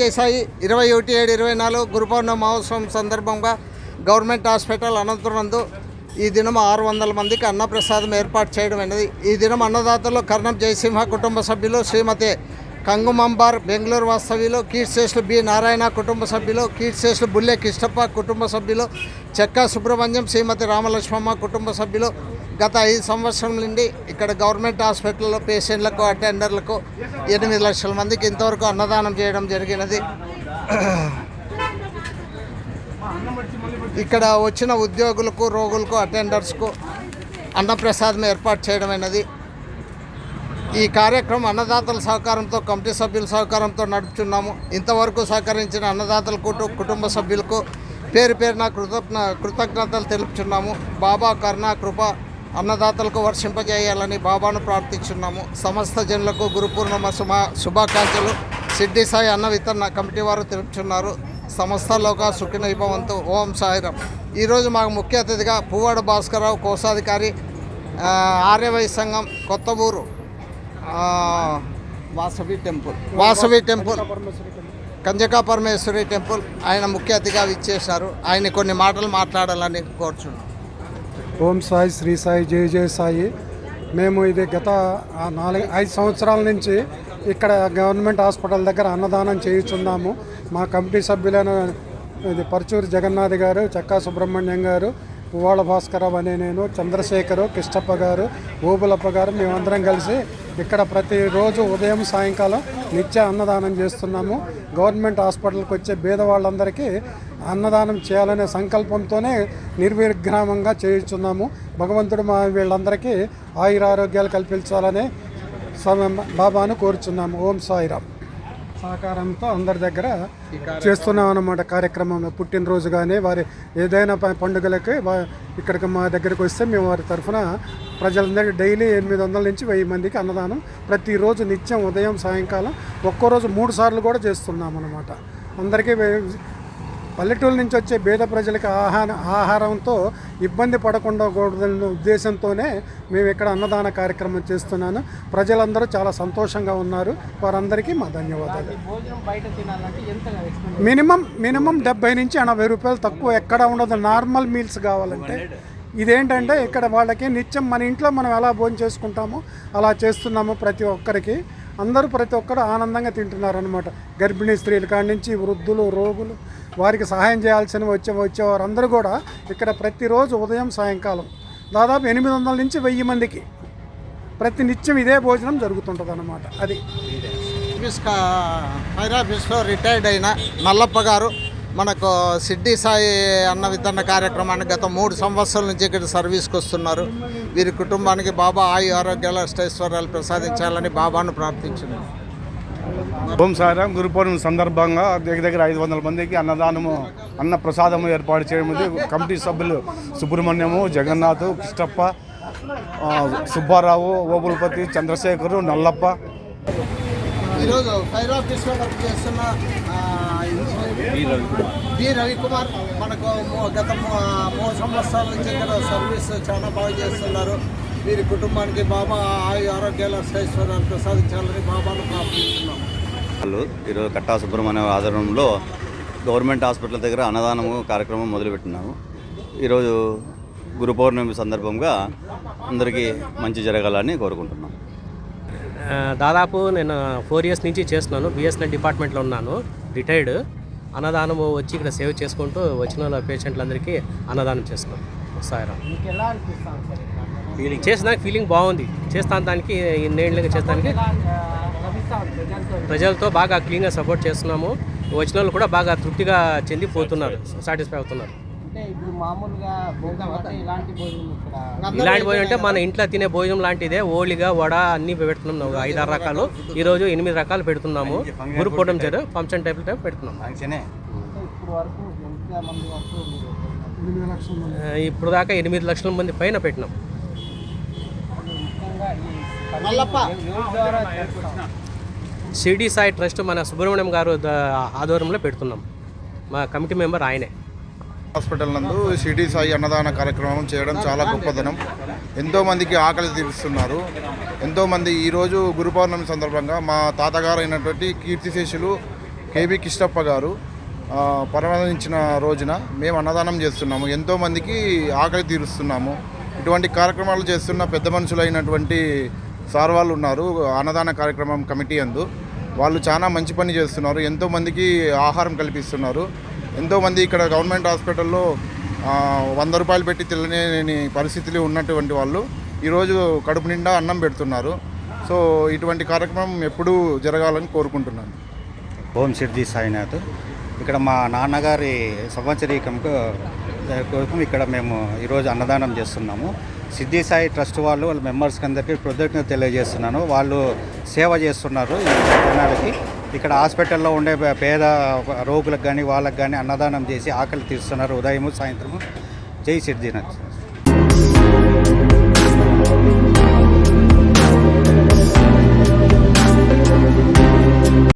జై ఇరవై ఒకటి ఏడు ఇరవై నాలుగు గురుపౌర్ణమి మహోత్సవం సందర్భంగా గవర్నమెంట్ హాస్పిటల్ అనంతపురందు ఈ దినం ఆరు వందల మందికి అన్నప్రసాదం ఏర్పాటు చేయడం అనేది. ఈ దినం అన్నదాతలు కర్ణం జయసింహ కుటుంబ సభ్యులు శ్రీమతి కంగుమంబార్ బెంగళూరు వాస్తవ్యులు కీర్తిశేషులు బి నారాయణ కుటుంబ సభ్యులు కీర్తిశేషులు బుల్లె కిష్టప్ప కుటుంబ సభ్యులు చెక్క సుబ్రహ్మణ్యం శ్రీమతి రామలక్ష్మమ్మ కుటుంబ సభ్యులు గత ఐదు సంవత్సరం నుండి ఇక్కడ గవర్నమెంట్ హాస్పిటల్లో పేషెంట్లకు అటెండర్లకు ఎనిమిది లక్షల మందికి ఇంతవరకు అన్నదానం చేయడం జరిగినది. ఇక్కడ వచ్చిన ఉద్యోగులకు రోగులకు అటెండర్స్కు అన్నప్రసాదం ఏర్పాటు చేయడమైనది ఈ కార్యక్రమం అన్నదాతల సహకారంతో కమిటీ సభ్యుల సహకారంతో నడుపుతున్నాము ఇంతవరకు సహకరించిన అన్నదాతల కుటుంబ సభ్యులకు పేరు పేరున కృతజ్ఞ కృతజ్ఞతలు తెలుపుచున్నాము. బాబా కరుణ కృప అన్నదాతలకు వర్షింపజేయాలని బాబాను ప్రార్థిస్తున్నాము సమస్త జనులకు గురు పూర్ణిమ శుభ శుభాకాంక్షలు. సిడ్డి సాయి అన్న వితరణ కమిటీ వారు తెలుపుచున్నారు సమస్త లోక సుఖిన భవంతు ఓం సాయిరాం ఈరోజు మాకు ముఖ్య అతిథిగా పువ్వాడ భాస్కరరావు కోశాధికారి ఆర్యవై సంఘం కొత్త ఊరు ఆ, Vasavi temple. Vasavi temple Kanyaka Parameshwari temple. ఆయన ముఖ్య అతిథిగా ఇచ్చేశారు ఆయన కొన్ని మాటలు మాట్లాడాలని కోరుచున్నాం. ఓం సాయి శ్రీ సాయి జయ జయ సాయి. మేము ఇది గత నాలుగు ఐదు సంవత్సరాల నుంచి ఇక్కడ గవర్నమెంట్ హాస్పిటల్ దగ్గర అన్నదానం చేయుచున్నాము. మా కమిటీ సభ్యులైన ఇది పరచూరి జగన్నాథ్ గారు చక్కా సుబ్రహ్మణ్యం గారు పువ్వాళ భాస్కరరావు అనే నేను చంద్రశేఖరు కిష్టప్ప గారు ఓబులప్ప గారు మేమందరం కలిసి ఇక్కడ ప్రతిరోజు ఉదయం సాయంకాలం నిత్య అన్నదానం చేస్తున్నాము. గవర్నమెంట్ హాస్పిటల్కి వచ్చే పేదవాళ్ళందరికీ అన్నదానం చేయాలనే సంకల్పంతోనే నిర్విగ్రామంగా చేయుచున్నాము. భగవంతుడు మా వీళ్ళందరికీ ఆయురారోగ్యాలు కల్పించాలని సమ- బాబాను కోరుచున్నాము. ఓం సాయిరామ్. సహకారంతో అందరి దగ్గర చేస్తున్నాం అన్నమాట కార్యక్రమం పుట్టినరోజు కానీ వారి ఏదైనా పండుగలకి ఇక్కడికి మా దగ్గరికి వస్తే మేము వారి తరఫున ప్రజలందరికీ డైలీ ఎనిమిది వందల నుంచి వెయ్యి మందికి అన్నదానం ప్రతిరోజు నిత్యం ఉదయం సాయంకాలం ఒక్కో రోజు మూడు సార్లు కూడా చేస్తున్నాం అన్నమాట అందరికీ పల్లెటూరు నుంచి వచ్చే పేద ప్రజలకి ఆహార ఆహారంతో ఇబ్బంది పడకుండా కూడదన్న ఉద్దేశంతోనే మేము ఇక్కడ అన్నదాన కార్యక్రమం చేస్తున్నాను. ప్రజలందరూ చాలా సంతోషంగా ఉన్నారు. వారందరికీ మా ధన్యవాదాలు. మినిమం మినిమం డెబ్బై నుంచి ఎనభై రూపాయలు తక్కువ ఎక్కడ ఉండదు. నార్మల్ మీల్స్ కావాలంటే. ఇదేంటంటే ఇక్కడ వాళ్ళకి నిత్యం మన ఇంట్లో మనం ఎలా భోజనం చేసుకుంటామో అలా చేస్తున్నాము ప్రతి ఒక్కరికి. అందరూ ప్రతి ఒక్కరు ఆనందంగా తింటున్నారు అనమాట గర్భిణీ స్త్రీల కాడి నుంచి వృద్ధులు రోగులు వారికి సహాయం చేయాల్సిన వచ్చే వచ్చేవారందరూ కూడా ఇక్కడ ప్రతిరోజు ఉదయం సాయంకాలం దాదాపు ఎనిమిది వందల నుంచి వెయ్యి మందికి ప్రతి నిత్యం ఇదే భోజనం జరుగుతుంటుంది అనమాట అది. ఆఫీస్ ఫైర్ ఆఫీస్లో రిటైర్డ్ అయిన నల్లప్ప గారు మనకు సిడ్డి సాయి అన్న వితరణ కార్యక్రమాన్ని గత మూడు సంవత్సరాల నుంచి ఇక్కడ సర్వీస్కి వస్తున్నారు. వీరి కుటుంబానికి బాబా ఆయు ఆరోగ్యాల అష్టైశ్వర్యాలు ప్రసాదించాలని బాబాను ప్రార్థించున్నాను ఓం సాయిరాం గురు పౌర్ణమి సందర్భంగా దగ్గర దగ్గర ఐదు వందల మందికి అన్నదానము అన్న ప్రసాదము ఏర్పాటు చేయడం. కమిటీ సభ్యులు సుబ్రహ్మణ్యము జగన్నాథ్ కృష్ణప్ప సుబ్బారావు ఓబులపతి చంద్రశేఖరు నల్లప్ప. ఈరోజు ఫైర్ ఆఫీస్లో వర్క్ చేస్తున్న బి రవికుమార్ మనకు గత మూడు సంవత్సరాల నుంచి ఇక్కడ సర్వీస్ చాలా బాగా చేస్తున్నారు. వీరి కుటుంబానికి బాబా ఆయు ఆరోగ్యాల అష్టైశ్వర్యాలు ప్రసాదించాలని బాబాను ప్రార్థిస్తున్నాం. ఈరోజు కట్టా సుబ్రహ్మణ్యం ఆధ్వర్యంలో గవర్నమెంట్ హాస్పిటల్ దగ్గర అన్నదానము కార్యక్రమం మొదలుపెట్టినాము. ఈరోజు గురు పౌర్ణమి సందర్భంగా అందరికీ మంచి జరగాలని కోరుకుంటున్నాం. దాదాపు నేను ఫోర్ ఇయర్స్ నుంచి చేస్తున్నాను. బిఎస్ఎన్ఎల్ డిపార్ట్మెంట్లో ఉన్నాను. రిటైర్డ్ అన్నదానము వచ్చి ఇక్కడ సేవ్ చేసుకుంటూ వచ్చిన వాళ్ళ పేషెంట్లందరికీ అన్నదానం చేస్తున్నాను సాయిరామ్ చేసిన ఫీలింగ్ బాగుంది. చేస్తాను దానికి ఇన్నేళ్ళుగా చేస్తానికి ప్రజలతో? బాగా క్లీన్గా సపోర్ట్ చేస్తున్నాము. వచ్చిన వాళ్ళు కూడా బాగా తృప్తిగా చెంది పోతున్నారు సాటిస్ఫై అవుతున్నారు. ఇలాంటి భోజనం అంటే మన ఇంట్లో తినే భోజనం లాంటిదే. ఓలిగా వడ అన్ని పెడుతున్నాం ఒక ఐదారు రకాలు. ఈ రోజు ఎనిమిది రకాలు పెడుతున్నాము. గురు పూటం చేరు ఫంక్షన్ టైప్ టైప్ పెడుతున్నాం. ఇప్పుడు దాకా ఎనిమిది లక్షల మంది పైన పెట్టినాం. షిర్డీ సాయి ట్రస్ట్ మన సుబ్రహ్మణ్యం గారు ఆధ్వర్యంలో పెడుతున్నాం. మా కమిటీ మెంబర్ ఆయనే. హాస్పిటల్ నందు సిటీ సాయి అన్నదాన కార్యక్రమం చేయడం చాలా గొప్పదనం ఎంతోమందికి ఆకలి తీరుస్తున్నారు. ఎంతోమంది ఈరోజు గురు పౌర్ణమి సందర్భంగా మా తాతగారు అయినటువంటి కీర్తిశేషులు కేబీ కిష్టప్ప గారు ఆ, రోజున మేము అన్నదానం చేస్తున్నాము. ఎంతోమందికి ఆకలి తీరుస్తున్నాము. ఇటువంటి కార్యక్రమాలు చేస్తున్న పెద్ద మనుషులైనటువంటి సార్ వాళ్ళు ఉన్నారు అన్నదాన కార్యక్రమం కమిటీ అందు వాళ్ళు చాలా మంచి పని చేస్తున్నారు. ఎంతోమందికి ఆహారం కల్పిస్తున్నారు. ఎంతోమంది ఇక్కడ గవర్నమెంట్ హాస్పిటల్లో వంద రూపాయలు పెట్టి తినలేని పరిస్థితులు ఉన్నటువంటి వాళ్ళు ఈరోజు కడుపు నిండా అన్నం పెడుతున్నారు. సో ఇటువంటి కార్యక్రమం ఎప్పుడూ జరగాలని కోరుకుంటున్నాను. ఓం సిద్ధి సాయినాథ్. ఇక్కడ మా నాన్నగారి సంవత్సరీకంకు కోసం ఇక్కడ మేము ఈరోజు అన్నదానం చేస్తున్నాము. సిద్ధి సాయి ట్రస్ట్ వాళ్ళు వాళ్ళ మెంబర్స్కి అందరికీ కృతజ్ఞత తెలియజేస్తున్నాను. వాళ్ళు సేవ చేస్తున్నారు ఈ జనాలకి ఇక్కడ హాస్పిటల్లో ఉండే పేద రోగులకు కానీ వాళ్ళకి కానీ అన్నదానం చేసి ఆకలి తీరుస్తున్నారు ఉదయము సాయంత్రము. జై సిద్ధినాథ్.